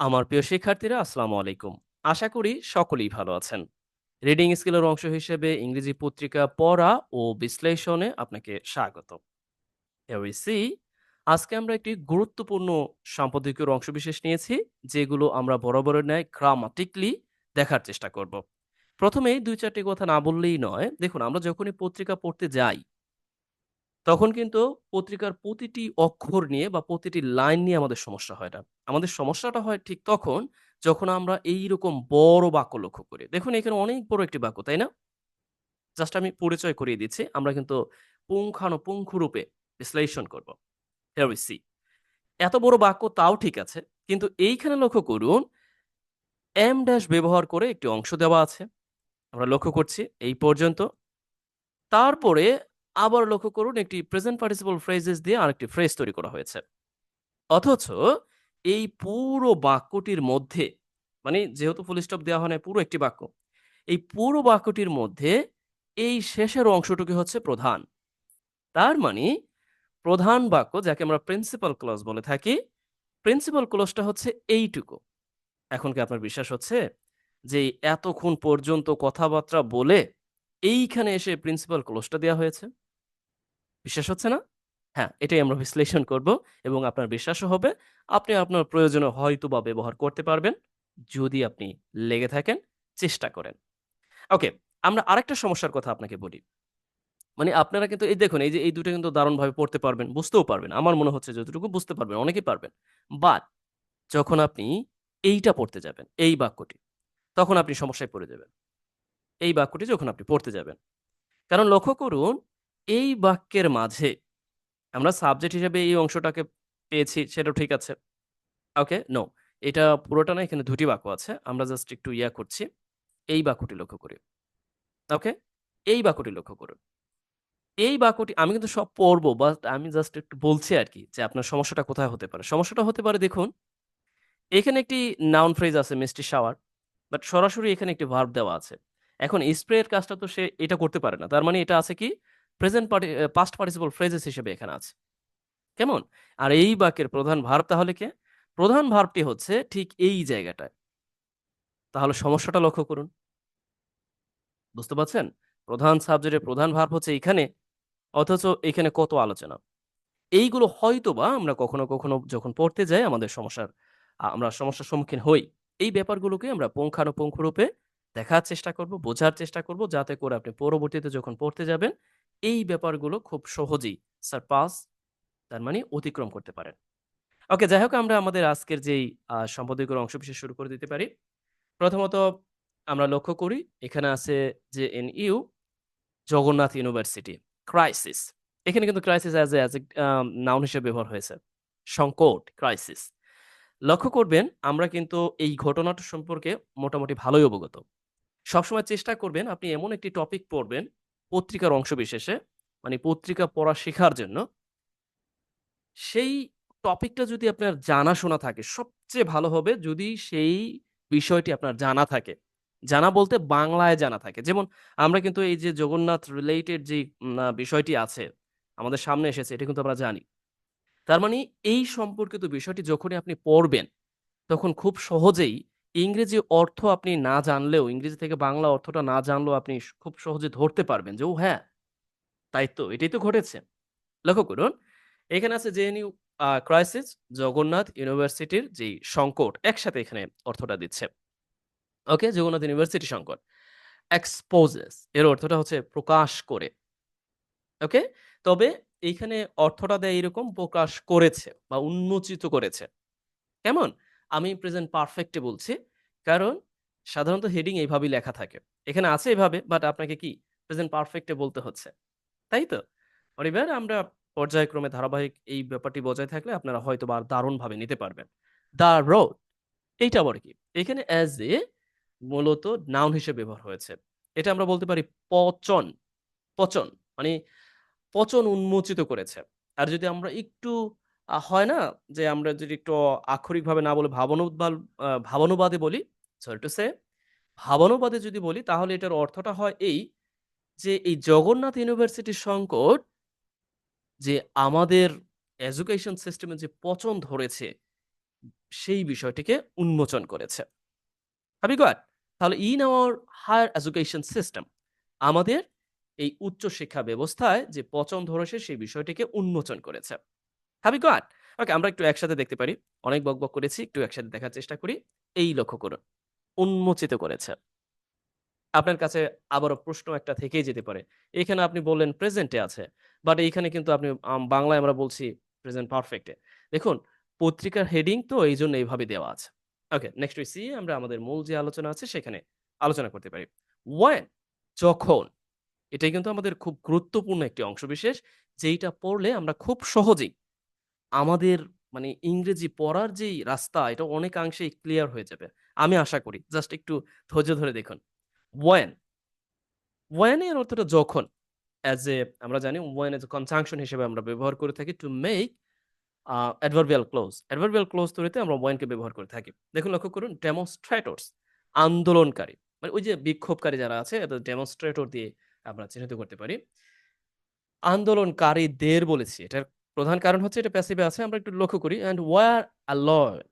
আমার প্রিয় শিক্ষার্থীরা, আসসালামু আলাইকুম। আশা করি সকলেই ভালো আছেন। রিডিং স্কিলের অংশ হিসেবে ইংরেজি পত্রিকা পড়া ও বিশ্লেষণে আপনাকে স্বাগত। সি আজকে আমরা একটি গুরুত্বপূর্ণ সম্পাদকীয় অংশবিশেষ নিয়েছি, যেগুলো আমরা বরাবরের ন্যায় গ্রামাটিকলি দেখার চেষ্টা করব। প্রথমেই দুই চারটি কথা না বললেই নয়, দেখুন আমরা যখনই পত্রিকা পড়তে যাই, তখন কিন্তু পত্রিকার প্রতিটি অক্ষর নিয়ে বা প্রতিটি লাইন নিয়ে আমাদের সমস্যা হয় না। আমাদের সমস্যাটা হয় ঠিক তখন যখন আমরা এইরকম বড় বাক্য লক্ষ্য করি। দেখুন এখানে অনেক বড় একটি বাক্য, তাই না? জাস্ট আমি পরিচয় করিয়ে দিচ্ছি। আমরা কিন্তু পুঙ্খানুপুঙ্খরূপে বিশ্লেষণ করব। We see এত বড় বাক্য তাও ঠিক আছে। কিন্তু এইখানে লক্ষ্য করুন এম ড্যাশ ব্যবহার করে একটি অংশ দেওয়া আছে। আমরা লক্ষ্য করছি এই পর্যন্ত। তারপরে আবার লক্ষ্য করুন একটি প্রেজেন্ট পার্টিসিপল ফ্রেজেস দিয়ে আরেকটি ফ্রেজ তৈরি করা হয়েছে। অথচ এই পুরো বাক্যটির মধ্যে মানে যেহেতু ফুল স্টপ দেওয়া হয় না পুরো একটি বাক্য। এই পুরো বাক্যটির মধ্যে এই শেষের অংশটুকু হচ্ছে প্রধান। তার মানে প্রধান বাক্য যাকে আমরা প্রিন্সিপাল ক্লজ বলে থাকি, প্রিন্সিপাল ক্লজটা হচ্ছে এইটুকু। এখন কি আপনার বিশ্বাস হচ্ছে যে এতক্ষণ পর্যন্ত কথাবার্তা বলে এইখানে এসে প্রিন্সিপাল ক্লজটা দেওয়া হয়েছে? বিশ্বাস হচ্ছে না? হ্যাঁ, এটাই আমরা বিশ্লেষণ করব এবং আপনার বিশ্বাসও হবে। আপনি আপনার প্রয়োজনে হয়তো বা ব্যবহার করতে পারবেন। যদি আপনি লেগে থাকেন, চেষ্টা করেন। ওকে, আমরা আরেকটা সমস্যার কথা আপনাকে বলি। মানে আপনারা কিন্তু এই দেখুন এই যে এই দুটো কিন্তু দারুণভাবে পড়তে পারবেন, বুঝতেও পারবেন। আমার মনে হচ্ছে যতটুকু বুঝতে পারবেন, অনেকেই পারবেন। বাট যখন আপনি এইটা পড়তে যাবেন, এই বাক্যটি, তখন আপনি সমস্যায় পড়ে যাবেন। এই বাক্যটি যখন আপনি পড়তে যাবেন। কারণ লক্ষ্য করুন, এই বাক্যের মাঝে আমরা সাবজেক্ট হিসেবে এই অংশটাকে পেয়েছি সেটাও ঠিক আছে। ওকে? নো। এটা পুরোটা না এখানে ২ টি বাক্য আছে। আমরা জাস্ট একটু ইয়া করছি। এই বাক্যটি লক্ষ্য করি। ওকে? এই বাক্যটি লক্ষ্য করুন। এই বাক্যটি আমি কিন্তু সব পড়ব বাট আমি জাস্ট একটু বলছি আর কি যে আপনার সমস্যাটা কোথায় হতে পারে। সমস্যাটা হতে পারে দেখুন, এখানে একটি নাউন ফ্রেজ আছে মিষ্টি শাওয়ার। বাট সরাসরি এখানে একটি ভার্ব দেওয়া আছে। এখন স্প্রে এর কাজটা তো সে এটা করতে পারে না। তার মানে এটা আছে কি প্রেজেন্ট পাস্ট পার্টিসিপল ফ্রেজেস হিসেবে এখানে আছে। কেমন? আর এই বাক্যের প্রধান ভার্ব তাহলে কে? প্রধান ভার্বটি হচ্ছে ঠিক এই জায়গাটায়। তাহলে সমস্যাটা লক্ষ্য করুন। বুঝতে পারছেন? প্রধান সাবজেক্টের প্রধান ভার্ব হচ্ছে এখানে অথচ এখানে কত আলোচনা। এইগুলো হয়তো বা আমরা কখনো, কখনো যখন পড়তে যাই আমাদের সমস্যার আমরা সমস্যার সম্মুখীন হই। এই ব্যাপারগুলোকে আমরা পুঙ্খানুপুঙ্খরূপে দেখার চেষ্টা করব, বোঝার চেষ্টা করব যাতে করে আপনি পরবর্তীতে যখন পড়তে যাবেন, এই ব্যাপারগুলো খুব সহজেই সারপাস তার মানে অতিক্রম করতে পারেন। ওকে, যাই হোক আমরা আমাদের আজকের যেই আ সম্পাদকীয় অংশবিশেষ শুরু করে দিতে পারি। প্রথমত আমরা লক্ষ্য করি এখানে আছে যে N U Jagannath university crisis. এখানে কিন্তু crisis as as a noun হিসেবে ব্যবহার হয়েছে। সংকট, ক্রাইসিস। লক্ষ্য করবেন আমরা কিন্তু এই ঘটনাটা সম্পর্কে মোটামুটি ভালোই অবগত। সবসময় চেষ্টা করবেন আপনি এমন একটি টপিক পড়বেন পত্রিকার অংশ বিশেষে মানে পত্রিকা পড়া শেখার জন্য সেই টপিকটা যদি আপনার জানাশোনা থাকে, সবচেয়ে ভালো হবে যদি সেই বিষয়টি আপনার জানা থাকে। জানা বলতে বাংলায় জানা থাকে। যেমন আমরা কিন্তু এই যে জগন্নাথ রিলেটেড যে বিষয়টি আছে, আমাদের সামনে এসেছে এটা কিন্তু আমরা জানি। তার মানে এই সম্পর্কিত বিষয়টি যখনই আপনি পড়বেন, তখন খুব সহজেই ইংরেজি অর্থ আপনি না জানলেও, ইংরেজি থেকে বাংলা অর্থটা না জানলেও আপনি খুব সহজে ধরতে পারবেন যে, ও হ্যাঁ, তাই তো, এটাই তো ঘটেছে। লক্ষ্য করুন, এখানে আছে জেএনইউ ক্রাইসিস, জগন্নাথ ইউনিভার্সিটির যেই সংকট, একসাথে এখানে অর্থটা দিচ্ছে। ওকে? জগন্নাথ ইউনিভার্সিটি সংকট। এক্সপোজেস এর অর্থটা হচ্ছে প্রকাশ করে। ওকে? তবে এইখানে অর্থটা দেয় এরকম প্রকাশ করেছে বা উন্মোচিত করেছে। কেমন? আমি প্রেজেন্ট পারফেক্টে বলছি। কারণ সাধারণত হেডিং এইভাবেই লেখা থাকে। এখানে আছে এভাবে বাট আপনাকে কি প্রেজেন্ট পারফেক্টে বলতে হচ্ছে। তাই তো? এবার আমরা পর্যায়ক্রমে ধারাবাহিক এই ব্যাপারটি বজায় থাকলে আপনারা হয়তো বা দারুণভাবে নিতে পারবেন। দ্য রোড এইটা আবার কি? এখানে অ্যাজ এ মূলত নাউন হিসেবে ব্যবহার হয়েছে। এটা আমরা বলতে পারি পচন, পচন মানে পচন উন্মোচিত করেছে। আর যদি আমরা একটু হয় না যে আমরা যদি একটু আক্ষরিকভাবে না বলে ভাবানুবাল আ ভাবানুবাদে বলি, সরি টু সে ভাবানুবাদে যদি বলি তাহলে এটার অর্থটা হয় এই যে এই জগন্নাথ ইউনিভার্সিটির সংকট যে আমাদের এডুকেশন সিস্টেমে যে পচন ধরেছে, সেই বিষয়টিকে উন্মোচন করেছে। Have you? তাহলে in our higher education system আমাদের এই উচ্চ শিক্ষা ব্যবস্থায় যে পচন ধরেছে সেই বিষয়টিকে উন্মোচন করেছে। Have got? ওকে আমরা একটু একসাথে দেখতে পারি। অনেক বক বক করেছি। একটু একসাথে দেখার চেষ্টা করি। এই লক্ষ্য করুন। উন্মোচিত করেছে। আপনার কাছে আবারও প্রশ্ন একটা থেকেই যেতে পারে। এখানে আপনি বললেন প্রেজেন্টে আছে। বাট এইখানে কিন্তু আপনি বাংলায় আমরা বলছি প্রেজেন্ট পারফেক্টে দেখুন, পত্রিকার হেডিং তো এই জন্য এইভাবে দেওয়া আছে। ওকে নেক্সট উই সি আমরা আমাদের মূল যে আলোচনা আছে সেখানে আলোচনা করতে পারি। when, যখন, এটাই কিন্তু আমাদের খুব গুরুত্বপূর্ণ একটি অংশবিশেষ যেইটা পড়লে আমরা খুব সহজেই আমাদের মানে ইংরেজি পড়ার যেই রাস্তা, এটা অনেকাংশেই ক্লিয়ার হয়ে যাবে। আমি আশা করি। জাস্ট একটু ধৈর্য ধরে দেখুন। when when এর অর্থটা যখন অ্যাজ এ আমরা জানি when এজ এ কনজাংশন হিসেবে আমরা ব্যবহার করে থাকি to make adverbial clause. Adverbial clause তৈরিতে আমরা when কে ব্যবহার করে থাকি। দেখুন, লক্ষ্য করুন ডেমনস্ট্রেটরস আন্দোলনকারী। মানে ওই যে বিক্ষোভকারী যারা আছে, এদের ডেমনস্ট্রেটর দিয়ে আমরা চিহ্নিত করতে পারি। আন্দোলনকারীদের বলেছি। এটার প্রধান কারণ হচ্ছে এটা প্যাসিভে আছে। আমরা একটু লক্ষ্য করি and were allowed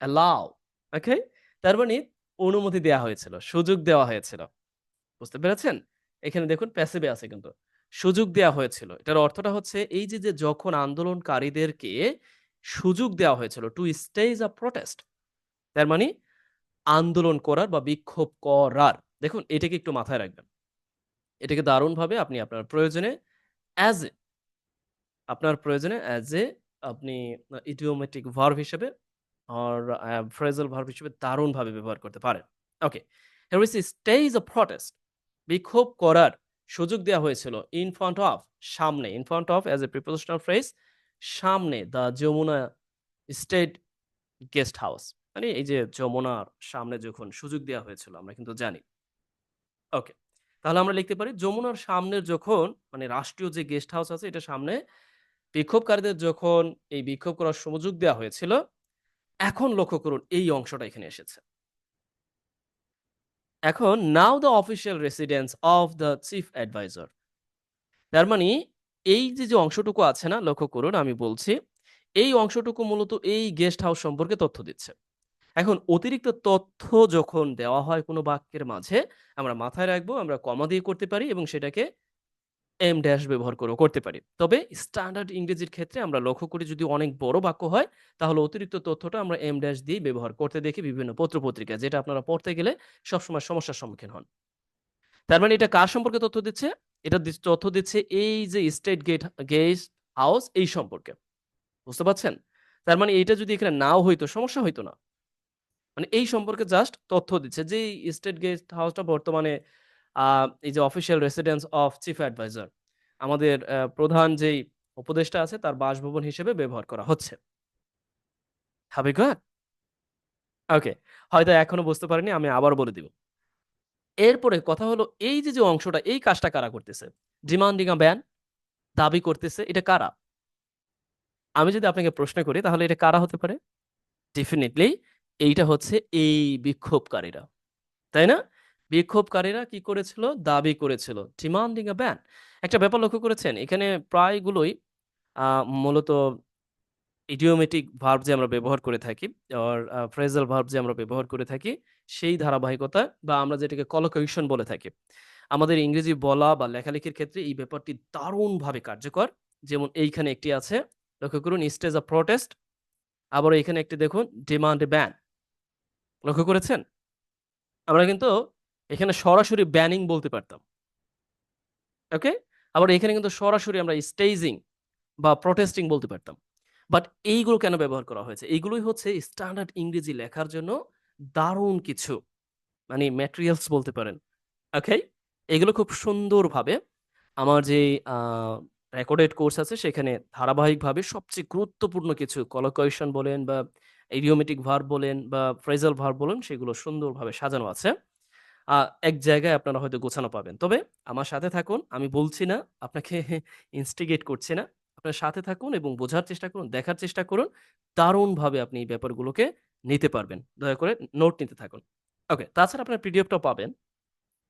allow okay? তার মানে অনুমতি দেওয়া হয়েছিল, সুযোগ দেওয়া হয়েছিল। বুঝতে পেরেছেন? এখানে দেখুন প্যাসিভে আছে কিন্তু। সুযোগ দেওয়া হয়েছিল। এটার অর্থটা হচ্ছে এই যে, যে যখন আন্দোলনকারীদেরকে সুযোগ দেওয়া হয়েছিল টু স্টেজ আ প্রোটেস্ট তার মানে আন্দোলন করার বা বিক্ষোভ করার। দেখুন এটাকে একটু মাথায় রাখবেন। এটাকে দারুণভাবে আপনি আপনার প্রয়োজনে অ্যাজ এ আপনার প্রয়োজনে অ্যাজ এ আপনি ইডিওমেটিক ভার্ব হিসেবে অর আ ফ্রেজাল ভার্ব হিসেবে দারুণভাবে ব্যবহার করতে পারেন। ওকে। a stage of protest বিক্ষোভ করার সুযোগ দেওয়া হয়েছিল in front of, সামনে in front of as a prepositional phrase, সামনে the Jamuna state guest house. মানে এই যে যমুনার সামনে যখন সুযোগ দেওয়া হয়েছিল, আমরা কিন্তু জানি। ওকে। তাহলে আমরা লিখতে পারি, যমুনার সামনের যখন মানে রাষ্ট্রীয় যে গেস্ট হাউস আছে, এটা সামনে বিক্ষোভকারীদের যখন এই বিক্ষোভ করার সুযোগ দেওয়া হয়েছিল, এখন লক্ষ্য করুন এই অংশটা এখানে এসেছে। এখন now the official residence of the chief adviser. তার মানে এই যে, যে অংশটুকু আছে না লক্ষ্য করুন আমি বলছি, এই অংশটুকু মূলত এই গেস্ট হাউস সম্পর্কে তথ্য দিচ্ছে। এখন অতিরিক্ত তথ্য যখন দেওয়া হয় কোনো বাক্যের মাঝে আমরা মাথায় রাখব আমরা কমা দিয়ে করতে পারি এবং সেটাকে এম ড্যাশ ব্যবহার করেও করতে পারি। তবে স্ট্যান্ডার্ড ইংরেজির ক্ষেত্রে আমরা লক্ষ্য করি যদি অনেক বড় বাক্য হয়, তাহলে অতিরিক্ত তথ্যটা আমরা এম ড্যাশ দিয়েই ব্যবহার করতে দেখি বিভিন্ন পত্র-পত্রিকায়, যেটা আপনারা পড়তে গেলে সবসময় সমস্যার সম্মুখীন হন। তার মানে এটা কার সম্পর্কে তথ্য দিচ্ছে? এটা তথ্য দিচ্ছে এই যে স্টেট গেট গেস্ট হাউস এই সম্পর্কে। বুঝতে পারছেন? তার মানে এটা যদি এখানে নাও হইতো, সমস্যা হইতো না। মানে এই সম্পর্কে জাস্ট তথ্য দিচ্ছে যে স্টেট গেস্ট হাউসটা বর্তমানে এই যে official residence of chief adviser আমাদের প্রধান যেই উপদেষ্টা আছে তার বাসভবন হিসেবে ব্যবহার করা হচ্ছে। you ওকে। হয়তো এখনও বুঝতে পারেননি আমি আবার বলে দিব। এরপরে কথা হলো এই যে, যে অংশটা এই কাজটা কারা করতেছে? ডিমান্ডিং আ ব্যান দাবি করতেছে এটা কারা? আমি যদি আপনাকে প্রশ্ন করি তাহলে এটা কারা হতে পারে? ডেফিনিটলি এইটা হচ্ছে এই বিক্ষোভকারীরা। তাই না? বিক্ষোভকারীরা কি করেছিল? দাবি করেছিল। Demanding a ban. একটা ব্যাপার লক্ষ্য করেছেন? এখানে প্রায়গুলোই মূলত ইডিওমেটিক ভার্ব যে আমরা ব্যবহার করে থাকি আর ফ্রেজাল ভার্ব যে আমরা ব্যবহার করে থাকি, সেই ধারাবাহিকতা বা আমরা যেটাকে কলোকেশন বলে থাকি। আমাদের ইংরেজি বলা বা লেখালেখির ক্ষেত্রে এই ব্যাপারটি দারুণভাবে কার্যকর। যেমন এইখানে একটি আছে। লক্ষ্য করুন স্টেজ অফ প্রোটেস্ট। আবার এখানে একটি দেখুন ডিমান্ড ব্যান। লক্ষ্য করেছেন? আমরা কিন্তু এখানে সরাসরি ব্যানিং বলতে পারতাম। ওকে? আবার এখানে কিন্তু সরাসরি আমরা স্টেজিং বা প্রোটেস্টিং বলতে পারতাম। বাট এইগুলো কেন ব্যবহার করা হয়েছে? এইগুলোই হচ্ছে স্ট্যান্ডার্ড ইংরেজি লেখার জন্য দারুণ কিছু মানে ম্যাটেরিয়ালস বলতে পারেন। ওকে? এগুলো খুব সুন্দরভাবে আমার যে রেকর্ডেড কোর্স আছে, সেখানে ধারাবাহিকভাবে সবচেয়ে গুরুত্বপূর্ণ কিছু কলোকেশন বলেন বা ইডিওমেটিক ভার্ব বলেন বা ফ্রেজাল ভার্ব বলেন, সেগুলো সুন্দরভাবে সাজানো আছে। এক জায়গায় আপনারা হয়তো গোছানো পাবেন। তবে আমার সাথে থাকুন। আমি বলছি না, আপনাকে ইনস্টিগেট করছি না। আপনার সাথে থাকুন এবং বোঝার চেষ্টা করুন, দেখার চেষ্টা করুন। দারুণভাবে আপনি এই ব্যাপারগুলোকে নিতে পারবেন। দয়া করে নোট নিতে থাকুন। ওকে, তাছাড়া আপনার পিডিএফটাও পাবেন।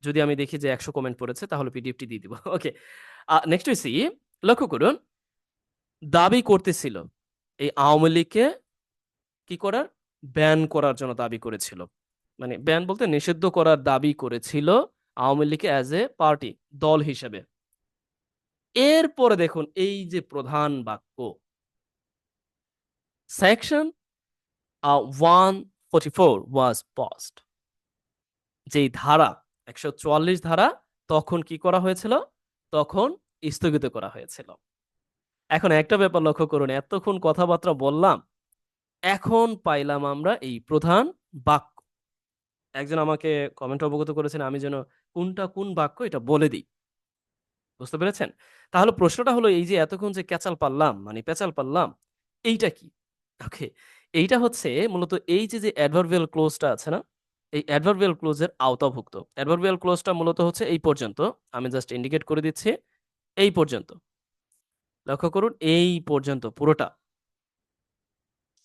যদি আমি দেখি যে ১০০ কমেন্ট পড়েছে তাহলে পিডিএফটি দিয়ে দিব। ওকে। নেক্সট সি লক্ষ্য করুন। দাবি করতেছিল এই আওয়ামী লীগকে কি করার ব্যান করার জন্য দাবি করেছিল মানে ব্যান বলতে নিষিদ্ধ করার দাবি করেছিল Awami League as a party দল হিসেবে। এরপরে দেখুন এই যে প্রধান বাক্য। Section one forty four was post যেই ধারা, একশো চুয়াল্লিশ ধারা, তখন কি করা হয়েছিল? তখন স্থগিত করা হয়েছিল। এখন একটা ব্যাপার লক্ষ্য করুন, এতক্ষণ কথাবার্তা বললাম, এখন পাইলাম আমরা এই প্রধান বাক্য। একজন আমাকে কমেন্ট অবগত করেছেন, আমি যেন কোনটা কোন বাক্য এটা বলে দিই। বুঝতে পেরেছেন? তাহলে প্রশ্নটা হলো এই যে এতক্ষণ যে ক্যাচাল পারলাম মানে পেঁচাল পারলাম, এইটা কি? ওকে এইটা হচ্ছে মূলত এই যে যে অ্যাডভার্বিয়াল ক্লোজটা আছে না, এই অ্যাডভার্বিয়াল ক্লোজের আওতাভুক্ত। অ্যাডভার্বিয়াল ক্লোজটা মূলত হচ্ছে এই পর্যন্ত, আমি জাস্ট ইন্ডিকেট করে দিচ্ছি, এই পর্যন্ত। লক্ষ্য করুন, এই পর্যন্ত পুরোটা।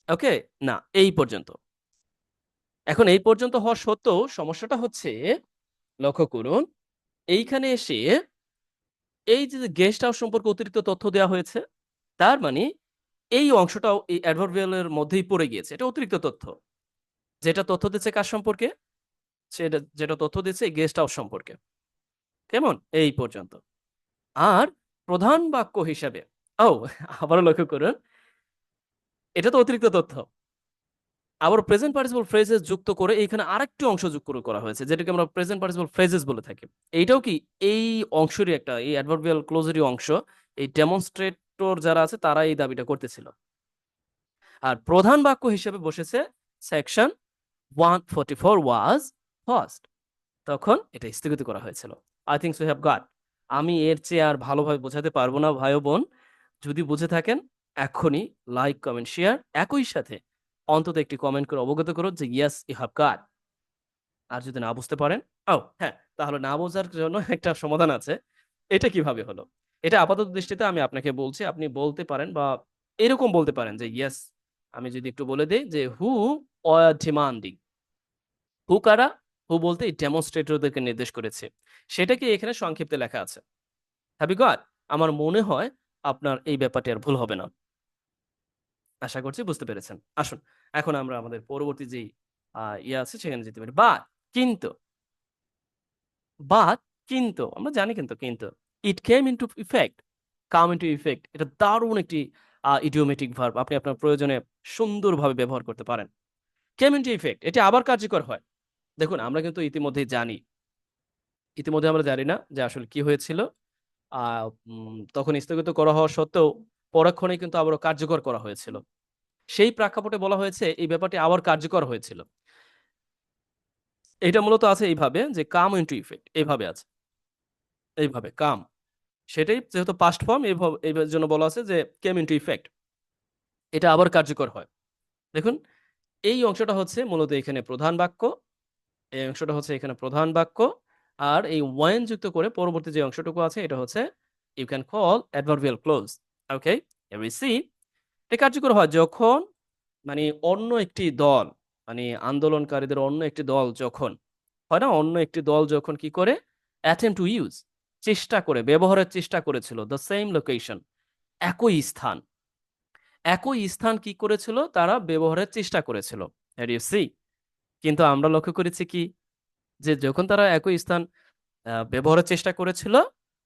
ওকে না, এই পর্যন্ত। এখন এই পর্যন্ত হওয়া সত্ত্বেও সমস্যাটা হচ্ছে, লক্ষ্য করুন, এইখানে এসে এই যে গেস্ট হাউস সম্পর্কে অতিরিক্ত তথ্য দেওয়া হয়েছে, তার মানে এই অংশটাও এই অ্যাডভার্বিয়ালের মধ্যেই পড়ে গিয়েছে। এটা অতিরিক্ত তথ্য। যেটা তথ্য দিচ্ছে কার সম্পর্কে? সেটা, যেটা তথ্য দিচ্ছে গেস্ট হাউস সম্পর্কে। কেমন? এই পর্যন্ত। আর প্রধান বাক্য হিসাবে, ও, আবারও লক্ষ্য করুন, এটা তো অতিরিক্ত তথ্য। আবার প্রেজেন্ট পার্টিসিপল ফ্রেজেস যুক্ত করে এখানে আরেকটি অংশ যুক্ত করে হয়েছে, যেটাকে আমরা প্রেজেন্ট পার্টিসিপল ফ্রেজেস বলে থাকি। এইটাও কি এই অংশেরই একটা, এই অ্যাডভার্বিয়াল ক্লোজেরই অংশ, এই ডেমনস্ট্রেটর যারা আছে তারা এই দাবিটা করতেছিল। আর প্রধান বাক্য হিসেবে বসেছে section one forty four was first তখন এটা স্থগিত করা হয়েছিল। I think so have got আমি এর চেয়ে আর ভালোভাবে বোঝাতে পারব না ভাই বোন। যদি বুঝে থাকেন এখনই লাইক কমেন্ট শেয়ার একই সাথে অন্তত একটি কমেন্ট করে অবগত করো যে ইয়েস ইউ হ্যাভ গাট আর যদি না বুঝতে পারেন ও হ্যাঁ তাহলে না বোঝার জন্য একটা সমাধান আছে। এটা কীভাবে হলো? এটা আপাতত দৃষ্টিতে আমি আপনাকে বলছি, আপনি বলতে পারেন বা এরকম বলতে পারেন যে ইয়েস আমি যদি একটু বলে দিই যে হু অর ডিমান্ডিং হু কারা? হু বলতে ডেমনস্ট্রেটরদেরকে নির্দেশ করেছে। সেটাকে এখানে সংক্ষিপ্তে লেখা আছে? হ্যাভি গড আমার মনে হয় আপনার এই ব্যাপারটি আর ভুল হবে না। আশা করছি বুঝতে পেরেছেন। আসুন এখন আমরা আমাদের পরবর্তী আহ, ইয়ে আছে সেখানে যেতে পারি। বাট কিন্তু। বাট কিন্তু। আমরা জানি কিন্তু কিন্তু। It came into effect come into effect এটা দারুণ একটি ইডিওমেটিক ভার্ব আপনি আপনার প্রয়োজনে সুন্দরভাবে ব্যবহার করতে পারেন। কেম ইনটু ইফেক্ট এটি আবার কার্যকর হয়। দেখুন আমরা কিন্তু ইতিমধ্যেই জানি। ইতিমধ্যে আমরা জানি না যে আসলে কি হয়েছিল। তখন স্থগিত করা হওয়া সত্ত্বেও পরক্ষণে কিন্তু আবারও কার্যকর করা হয়েছিল। সেই প্রেক্ষাপটে বলা হয়েছে এই ব্যাপারটি আবার কার্যকর হয়েছিল। এটা মূলত আছে এইভাবে যে কাম ইন্টু ইফেক্ট এইভাবে আছে। এইভাবে কাম। সেটাই যেহেতু পাস্ট ফর্ম এই জন্য বলা আছে যে কেম ইন্টু ইফেক্ট এটা আবার কার্যকর হয়। দেখুন, এই অংশটা হচ্ছে মূলত এখানে প্রধান বাক্য, এই অংশটা হচ্ছে এখানে প্রধান বাক্য, আর এই ওয়াইন যুক্ত করে পরবর্তী যে অংশটুকু আছে, এটা হচ্ছে you can call adverbial clause okay every see এটা কার্যকর হয় যখন মানে অন্য একটি দল মানে আন্দোলনকারীদের অন্য একটি দল যখন, হয় না? অন্য একটি দল যখন কি করে? অ্যাটেম্প টু ইউজ চেষ্টা করে, ব্যবহারের চেষ্টা করেছিল দ্য সেম লোকেশন একই স্থান। একই স্থান কি করেছিল? তারা ব্যবহারের চেষ্টা করেছিল। সি কিন্তু আমরা লক্ষ্য করেছি কি? যে যখন তারা একই স্থান ব্যবহারের চেষ্টা করেছিল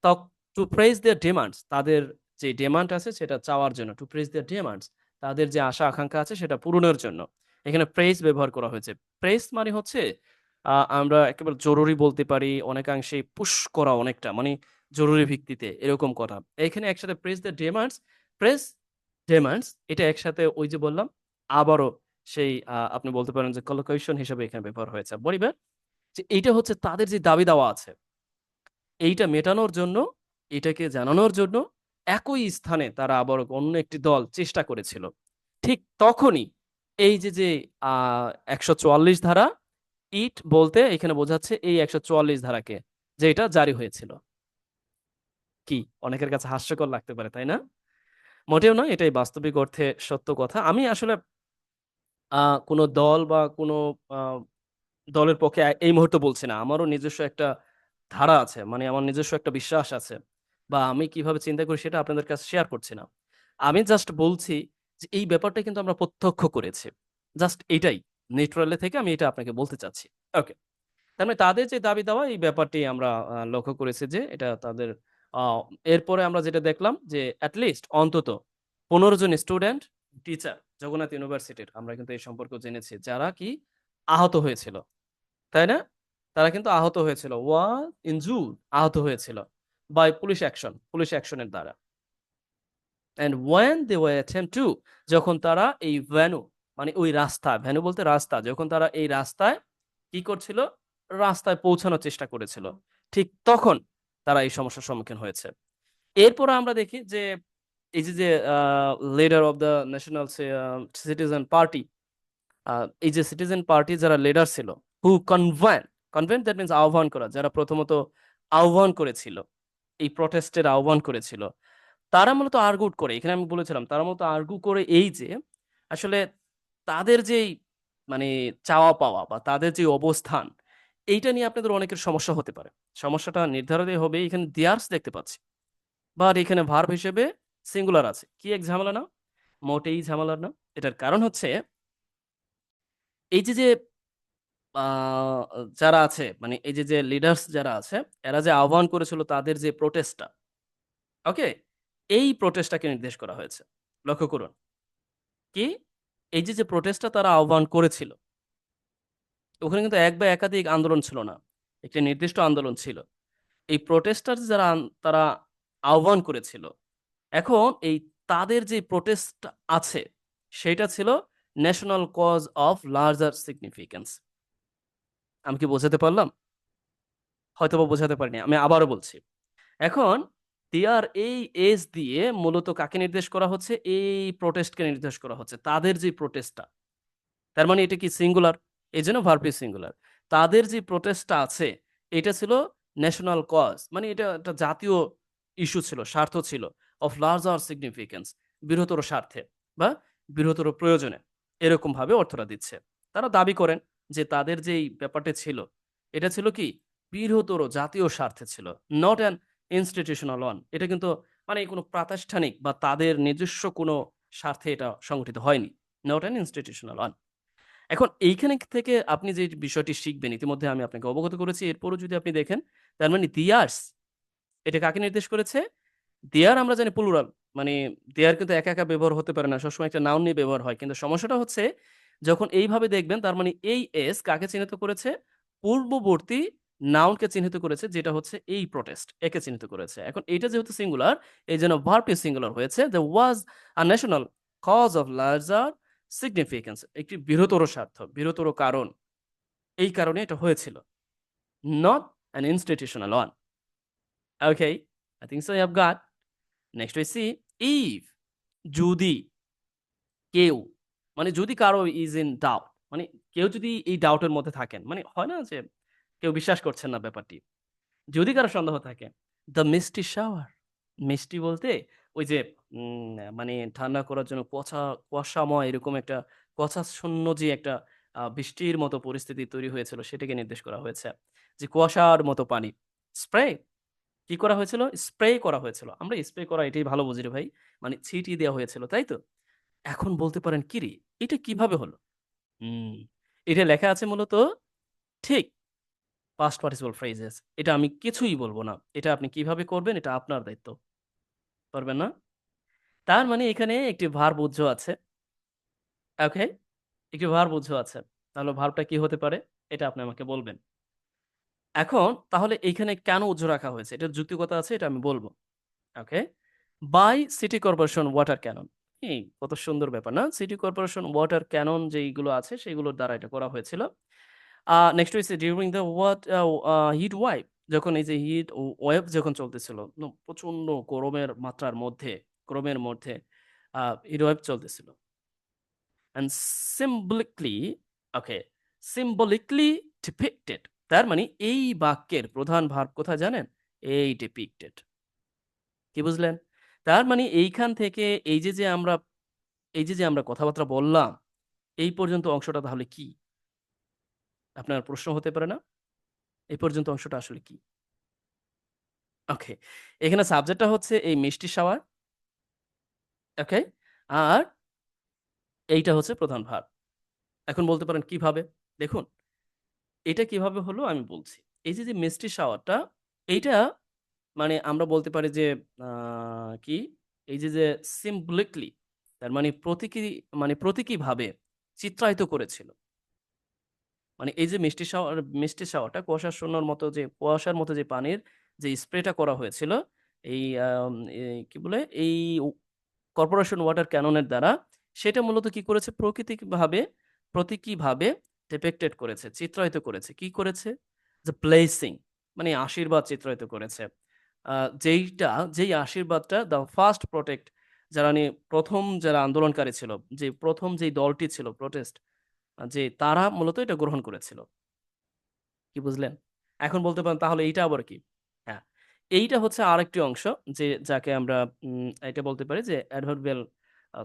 তখন টু প্রেস দেয়ার ডিমান্ডস তাদের যে ডিমান্ড আছে সেটা চাওয়ার জন্য টু প্রেস দেয়ার ডিমান্ডস তাদের যে আশা আকাঙ্ক্ষা আছে সেটা পূরণের জন্য। এখানে প্রেস ব্যবহার করা হয়েছে। প্রেস মানে হচ্ছে আমরা একেবারে জরুরি বলতে পারি, অনেকাংশে পুশ করা অনেকটা মানে জরুরি ভিত্তিতে, এরকম কথা। এখানে একসাথে press the demands press demands এটা একসাথে ওই যে বললাম, আবারও সেই আপনি বলতে পারেন যে কলোকেশন হিসেবে এখানে ব্যবহার হয়েছে। বলিবে যে এইটা হচ্ছে তাদের যে দাবি দেওয়া আছে, এইটা মেটানোর জন্য, এটাকে জানানোর জন্য একই স্থানে তারা আবার অন্য একটি দল চেষ্টা করেছিল। ঠিক তখনই এই যে যে একশো চুয়াল্লিশ ধারা, ইট বলতে এখানে বোঝাচ্ছে এই একশো চুয়াল্লিশ ধারাকে, যে এটা জারি হয়েছিল। কি? অনেকের কাছে হাস্যকর লাগতে পারে, তাই না? মোটেও নয়, এটাই বাস্তবিক অর্থে সত্য কথা। আমি আসলে কোনো দল বা কোনো দলের পক্ষে এই মুহূর্তে বলছি না। আমারও নিজস্ব একটা ধারা আছে মানে আমার নিজস্ব একটা বিশ্বাস আছে। বা আমি কীভাবে চিন্তা করি সেটা আপনাদের কাছে শেয়ার করছি না আমি জাস্ট বলছি যে এই ব্যাপারটা কিন্তু আমরা প্রত্যক্ষ করেছি জাস্ট এটাই। নিউট্রাল থেকে আমি এটা আপনাকে বলতে চাচ্ছি। ওকে। তার মানে তাদের যে দাবি দেওয়া এই ব্যাপারটি আমরা লক্ষ্য করেছি যে এটা তাদের এরপরে আমরা যেটা দেখলাম যে এট লিস্ট অন্তত ১৫ জন স্টুডেন্ট, টিচার জগন্নাথ ইউনিভার্সিটির আমরা কিন্তু এই সম্পর্কেও জেনেছি যারা কি আহত হয়েছিল। তাই না? তারা কিন্তু আহত হয়েছিল। ওয়া ইনজুরড আহত হয়েছিল by police action, police action এর দ্বারা। And when they were attempt to যখন তারা এই ভেন্যু মানে ওই রাস্তা, ভেন্যু বলতে রাস্তা, যখন তারা এই রাস্তায় কি করছিল? রাস্তায় পৌঁছানোর চেষ্টা করেছিল। ঠিক তখন তারা এই সমস্যার সম্মুখীন হয়েছে। এরপরে আমরা দেখি যে এই যে, যে leader of the national citizen party এই যে সিটিজেন পার্টি যারা লিডার ছিল, who convene convened that means আহ্বান করা। যারা প্রথমত আহ্বান করেছিল, এই প্রটেস্ট এর আহ্বান করেছিল। তারা মূলত আর্গুড করে, এখানে আমি বলেছিলাম, তারা মূলত আর্গু করে এই যে আসলে তাদের যেই মানে চাওয়া পাওয়া বা তাদের যে অবস্থান, এইটা নিয়ে আপনাদের অনেকের সমস্যা হতে পারে। সমস্যাটা নির্ধারিত হবে এখানে দেয়ার্স দেখতে পাচ্ছি। বাট এখানে ভার্ব হিসেবে সিঙ্গুলার আছে। কি এক ঝামেলা না? মোটেই ঝামেলার না। এটার কারণ হচ্ছে এই যে, যে যারা আছে মানে এই যে, যে লিডার্স যারা আছে, এরা যে আহ্বান করেছিল তাদের যে প্রোটেস্টটা ওকে? এই প্রোটেস্টটাকে নির্দেশ করা হয়েছে। লক্ষ্য করুন। কি? এই যে, যে প্রোটেস্টটা তারা আহ্বান করেছিল। ওখানে কিন্তু এক বা একাধিক আন্দোলন ছিল না। একটি নির্দিষ্ট আন্দোলন ছিল। এই প্রটেস্টার যারা তারা আহ্বান করেছিল। এখন এই তাদের যে প্রটেস্ট আছে, সেইটা ছিল national cause of larger significance. আমি কি বোঝাতে পারলাম? হয়তো বা বোঝাতে পারিনি। আমি আবারও বলছি। এখন দেয়ার এই এজ দিয়ে মূলত কাকে নির্দেশ করা হচ্ছে? এই প্রোটেস্টকে নির্দেশ করা হচ্ছে। তাদের যে প্রোটেস্টটা তার মানে এটা কি সিঙ্গুলার? এই জন্য ইজ সিঙ্গুলার। তাদের যে প্রোটেস্টটা আছে, এটা ছিল ন্যাশনাল কজ মানে এটা একটা জাতীয় ইস্যু ছিল, স্বার্থ ছিল। অফ লার্জার সিগনিফিকেন্স বৃহত্তর স্বার্থে বা বৃহত্তর প্রয়োজনে। এরকমভাবে অর্থটা দিচ্ছে। তারা দাবি করেন যে তাদের যেই ব্যাপারটা ছিল, এটা ছিল কি? বৃহত্তর জাতীয় স্বার্থে ছিল। Not an institutional one. এটা কিন্তু মানে কোনো প্রাতিষ্ঠানিক বা তাদের নিজস্ব কোনো স্বার্থে এটা সংগঠিত হয়নি। Not an institutional one. এখন এইখানে থেকে আপনি যে বিষয়টি শিখবেন ইতিমধ্যে আমি আপনাকে অবগত করেছি। এরপরও যদি আপনি দেখেন, তার মানে দিয়ার্স এটা কাকে নির্দেশ করেছে? দেয়ার আমরা জানি প্লুরাল। মানে দেয়ার কিন্তু একা, একা ব্যবহার হতে পারে না। সবসময় একটা নাউন নিয়ে ব্যবহার হয়। কিন্তু সমস্যাটা হচ্ছে যখন এইভাবে দেখবেন তার মানে এই এস কাকে চিহ্নিত করেছে? পূর্ববর্তী নাউনকে চিহ্নিত করেছে যেটা হচ্ছে এই প্রটেস্ট একে চিহ্নিত করেছে। এখন এটা যেহেতু সিঙ্গুলার এইজন্য ভার্বটি সিঙ্গুলার হয়েছে। The was a national cause of larger significance একটি বৃহত্তর স্বার্থ, বৃহত্তর কারণ। এই কারণে এটা হয়েছিল। Not an institutional one. Okay I think so you have next Next C if যদি কেউ মানে যদি কারও ইজ in doubt মানে কেউ যদি এই ডাউটের মধ্যে থাকেন, মানে হয় না যে কেউ বিশ্বাস করছেন না ব্যাপারটি। যদি কারও সন্দেহ থাকে, the misty shower মিষ্টি বলতে ওই যে মানে ঠান্ডা করার জন্য কুয়াশা কুয়াশাময় এরকম একটা কুয়াশাচ্ছন্ন যে একটা বৃষ্টির মতো পরিস্থিতি তৈরি হয়েছিল সেটাকে নির্দেশ করা হয়েছে। যে কুয়াশার মতো পানি। স্প্রে কি করা হয়েছিল? স্প্রে করা হয়েছিল। আমরা স্প্রে করা এটাই ভালো বুঝি ভাই। মানে ছিটিয়ে দেওয়া হয়েছিল, তাই তো? এখন বলতে পারেন কিরে এটা কীভাবে হলো? হুম, এটা লেখা আছে মূলত ঠিক পাস্ট পার্টিসিপল ফ্রেজেস এটা আমি কিছুই বলব না। এটা আপনি কীভাবে করবেন এটা আপনার দায়িত্ব। পারবেন না? তার মানে এখানে একটি ভার্ব উহ্য আছে। ওকে? একটি ভার্ব উহ্য আছে। তাহলে ভার্বটা কি হতে পারে? এটা আপনি আমাকে বলবেন। এখন তাহলে এইখানে কেন উহ্য রাখা হয়েছে? এটার যুক্তিকতা আছে এটা আমি বলব okay? By city corporation water cannon. এই কত সুন্দর ব্যাপার, না? সিটি কর্পোরেশন ওয়াটার ক্যানন যেইগুলো আছে, সেগুলোর দ্বারা এটা করা হয়েছিল। নেক্সট হইছে during the a heat wave যখন এই যে হিট ওয়েভ যখন চলতেছিল প্রচণ্ড গরমের মাত্রার মধ্যে, গরমের মধ্যে হিট ওয়েভ চলতেছিল। And symbolically okay symbolically depicted, তার মানে এই বাক্যের প্রধান ভাব কোথায় জানেন? এই depicted কি বুঝলেন? তার মানে এইখান থেকে এই যে, যে আমরা এই যে, যে আমরা কথাবার্তা বললাম, এই পর্যন্ত অংশটা তাহলে কি? আপনার প্রশ্ন হতে পারে না? এই পর্যন্ত অংশটা আসলে কি? ওকে। এখানে সাবজেক্টটা হচ্ছে এই মিষ্টি শাওয়ার। ওকে? আর এইটা হচ্ছে প্রধান ভার্ব। এখন বলতে পারেন কীভাবে? দেখুন, এটা কীভাবে হলো আমি বলছি। এই যে, যে মিষ্টি শাওয়ারটা এইটা মানে আমরা বলতে পারি যে কি? এই যে, যে symbolically তার মানে প্রতীকী মানে প্রতীকীভাবে চিত্রায়িত করেছিল। মানে এই যে মিষ্টি শাওয়ার মিষ্টি শাওয়ারটা কুয়াশাচ্ছন্নর মতো যে কুয়াশার মতো যে পানির যে স্প্রেটা করা হয়েছিল, এই কি বলে? এই কর্পোরেশন ওয়াটার ক্যাননের দ্বারা সেটা মূলত কি করেছে? প্রকৃতিকভাবে প্রতীকীভাবে ডিপিক্টেড করেছে, চিত্রায়িত করেছে। কি করেছে? যে প্লেসিং মানে আশীর্বাদ চিত্রায়িত করেছে। যেইটা যেই আশীর্বাদটা দ্য ফার্স্ট প্রটেক্ট যারা নি ১ম যারা আন্দোলনকারী ছিল, যে ১ম যেই দলটি ছিল প্রোটেস্ট যে তারা মূলত এটা গ্রহণ করেছিল। কি বুঝলেন? এখন বলতে পারেন তাহলে এইটা আবার কি? হ্যাঁ, এইটা হচ্ছে আরেকটি অংশ যে যাকে আমরা এটা বলতে পারি যে অ্যাডভার্বিয়াল আ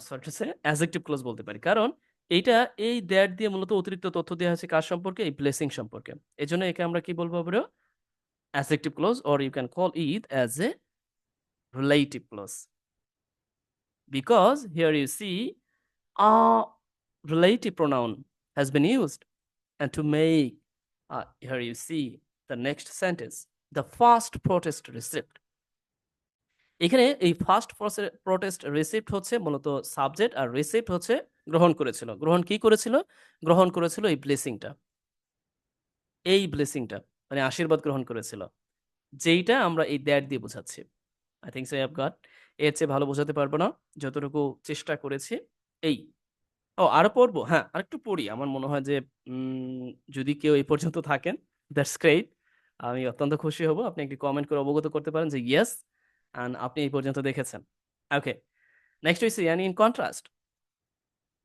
ক্লজ বলতে পারি। কারণ এইটা এই দ্যাট দিয়ে মূলত অতিরিক্ত তথ্য দেয়া হয়েছে কার সম্পর্কে? এই ব্লেসিং সম্পর্কে। এজন্য একে আমরা কি বলব bro? Adjective clause or you can call it as a relative clause. Because here you see a relative pronoun has been used and to make uh, here you see the next sentence the first protest received এখানে এই first protest receipt হচ্ছে মূলত subject আর receipt হচ্ছে গ্রহণ করেছিল গ্রহণ কি করেছিল গ্রহণ করেছিল এই ব্লেসিংটা এই ব্লেসিংটা মানে আশীর্বাদ গ্রহণ করেছিল। যেইটা আমরা এই দ্যাট দিয়ে বোঝাচ্ছি। I think so have got এর চেয়ে ভালো বোঝাতে পারব না। যতটুকু চেষ্টা করেছি, এই। ও, আরও পড়ব? হ্যাঁ আরেকটু পড়ি। আমার মনে হয় যে যদি কেউ এই পর্যন্ত থাকেন দ্যাটস গ্রেট আমি অত্যন্ত খুশি হব। আপনি একটি কমেন্ট করে অবগত করতে পারেন যে ইয়েস অ্যান্ড আপনি এই পর্যন্ত দেখেছেন। ওকে নেক্সট হচ্ছে ইয়ানি ইন কন্ট্রাস্ট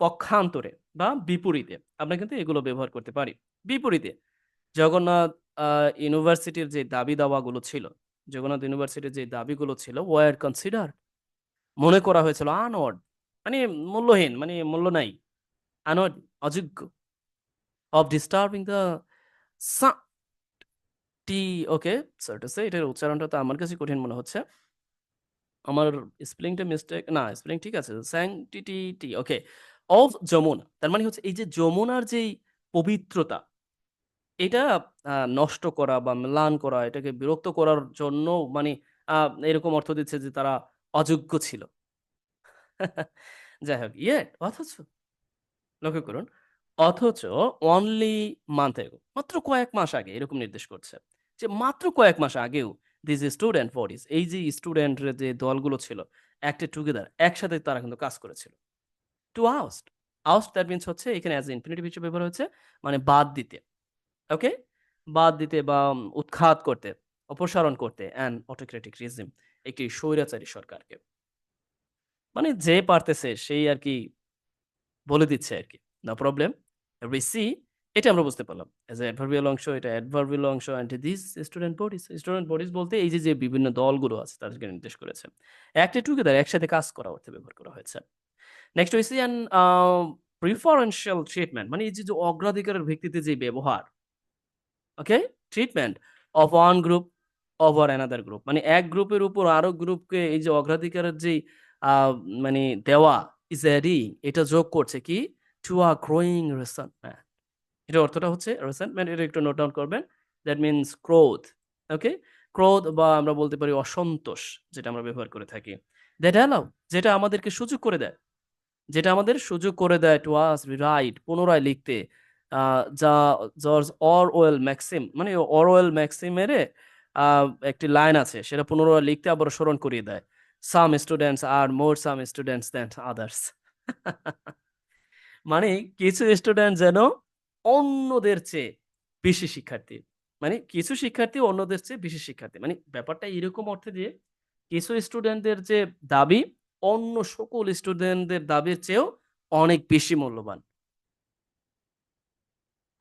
পক্ষান্তরে বা বিপরীতে। আমরা কিন্তু এগুলো ব্যবহার করতে পারি। বিপরীতে, জগন্নাথ ইউনিভার্সিটির যে দাবি দাওয়াগুলো ছিল, জগন্নাথ ইউনিভার্সিটির যে দাবিগুলো ছিল ওয়ার কনসিডার মনে করা হয়েছিল আনওয়ার্ড মানে মূল্যহীন মানে মূল্য নাই আনওয়ার্ড অযোগ্য of disturbing the tea okay সে এটার উচ্চারণটা তো আমার কাছে কঠিন মনে হচ্ছে। আমার স্পেলিংটা মিস্টেক না স্পেলিং ঠিক আছে স্যাংটিটি টি ওকে অফ যমুনা, তার মানে হচ্ছে এই যে যমুনার যেই পবিত্রতা এটা নষ্ট করা বা ম্লান করা, এটাকে বিরক্ত করার জন্য মানে এরকম অর্থ দিচ্ছে যে তারা অযোগ্য ছিল। যাই হোক ইয়ে অথচ, লক্ষ্য করুন, অথচ অনলি মান্থ এগো মাত্র কয়েক মাস আগে এরকম নির্দেশ করছে যে মাত্র কয়েক মাস আগেও দিস স্টুডেন্ট ফর বডিজ এই যে স্টুডেন্টের যে দলগুলো ছিল অ্যাক্টেড টুগেদার একসাথে তারা কিন্তু কাজ করেছিল। To oust oust that means হচ্ছে এখানে অ্যাজ ইনফিনিটিভ হিসেবে ব্যবহার হচ্ছে মানে বাদ দিতে। ওকে? বাদ দিতে বা উৎখাত করতে, অপসারণ করতে অ্যান্ড অটোক্রেটিক রিজিম একটি স্বৈরাচারী সরকারকে। মানে যে পারতেছে সেই আর কি বলে দিচ্ছে আর কি নো প্রবলেম রিসি এটা আমরা বুঝতে পারলাম। এজ এ অ্যাডভার্বিয়াল অংশ, এটা অ্যাডভার্বিয়াল অংশ and this student bodies student bodies বলতে এই যে যে বিভিন্ন দলগুলো আছে, তাদেরকে নির্দেশ করেছে। একটা টুগেদার একসাথে কাজ করা অর্থে ব্যবহার করা হয়েছে। নেক্সট হয়েছে অ্যান প্রিফারেন্সিয়াল ট্রিটমেন্ট মানে এই যে অগ্রাধিকারের ভিত্তিতে যে ব্যবহার okay treatment of one group over another group মানে এক গ্রুপের উপর আরও গ্রুপকে এই যে অগ্রাধিকারের যে মানে দেওয়া ইজ অ্যাডিং এটা যোগ করছে কি? টু আ গ্রোয়িং রেসেন্টমেন্ট এটা অর্থটা হচ্ছে রেসেন্টমেন্ট এটা একটু নোট ডাউন করবেন। দ্যাট মিনস ক্রোধ ওকে ক্রোধ বা আমরা বলতে পারি অসন্তোষ, যেটা আমরা ব্যবহার করে থাকি। দ্যাট অ্যালাউ যেটা আমাদেরকে সুযোগ করে দেয়। যেটা আমাদের সুযোগ করে দেয় টু আস রাইট পুনরায় লিখতে। যা, জর্জ অরওয়েল ম্যাক্সিম মানে অরওয়েল ম্যাক্সিমের একটি লাইন আছে, সেটা পুনরায় লিখতে আবার স্মরণ করিয়ে দেয়। Some students are more some students than others মানে কিছু স্টুডেন্ট যেন অন্যদের চেয়ে বেশি শিক্ষার্থী মানে কিছু শিক্ষার্থী অন্যদের চেয়ে বেশি শিক্ষার্থী। মানে ব্যাপারটা এরকম অর্থে যে, কিছু স্টুডেন্টদের যে দাবি, অন্য সকল স্টুডেন্টদের দাবির চেয়েও অনেক বেশি মূল্যবান।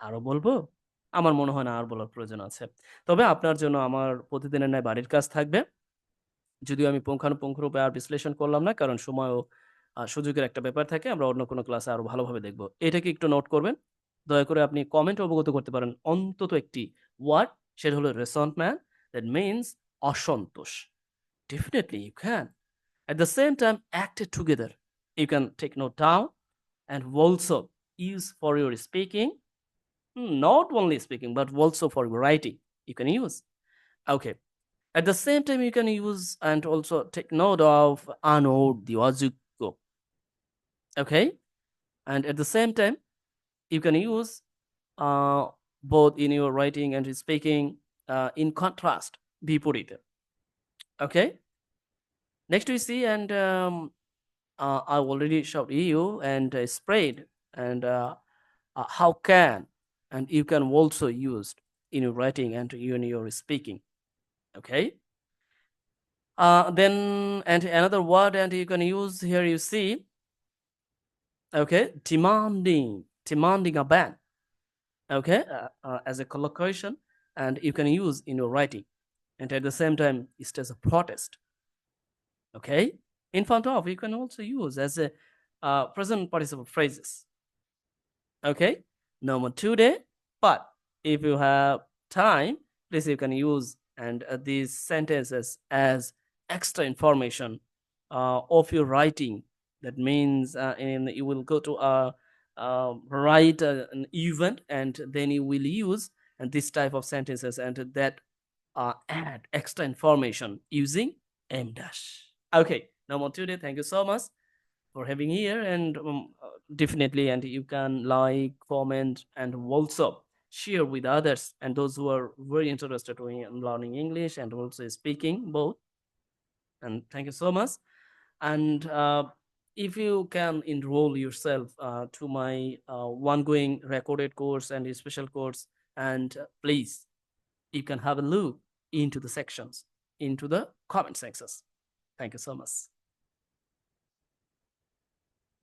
আরও বলব? আমার মনে হয় না আর বলার প্রয়োজন আছে। তবে আপনার জন্য আমার প্রতিদিনের ন্যায় বাড়ির কাজ থাকবে। যদিও আমি পুঙ্খানুপুঙ্খরূপে আর বিশ্লেষণ করলাম না, কারণ সময় ও সুযোগের একটা ব্যাপার থাকে, আমরা অন্য কোনো ক্লাসে আরও ভালোভাবে দেখব। এটাকে একটু নোট করবেন। দয়া করে আপনি কমেন্ট অবগত করতে পারেন। অন্তত একটি ওয়ার্ড সেটা হলো রেসন্ট ম্যান দ্যাট মিনস অসন্তোষ। Definitely you can at the same time acted together you can take note down and also use for your speaking. Hmm, Not only speaking, but also for writing. You can use. Okay. At the same time, you can use and also take note of anod the ozuko. Okay. And at the same time, you can use uh, both in your writing and speaking uh, in contrast. বিপরীতে okay next we see and um, uh, i already showed you and uh, spread and uh, uh, how can and you can also use in your writing and in your speaking okay? Uh, then and another word and you can use here you see okay demanding demanding a ban okay uh, uh, as a collocation and you can use in your writing and at the same time it's as a protest okay? In front of you can also use as a uh, present participle phrases okay no more today but if you have time please you can use and uh, these sentences as extra information uh, of your writing that means uh, in you will go to a write uh, an event and then you will use and this type of sentences and that uh, add extra information using M dash. Okay, no more today. Thank you so much for having here and um, definitely and you can like, comment and also share with others and those who are very interested in learning English and also speaking both. And thank you so much. And uh, if you can enroll yourself uh, to my uh, ongoing recorded course and special course and uh, please you can have a look into the sections into the comment sections thank you so much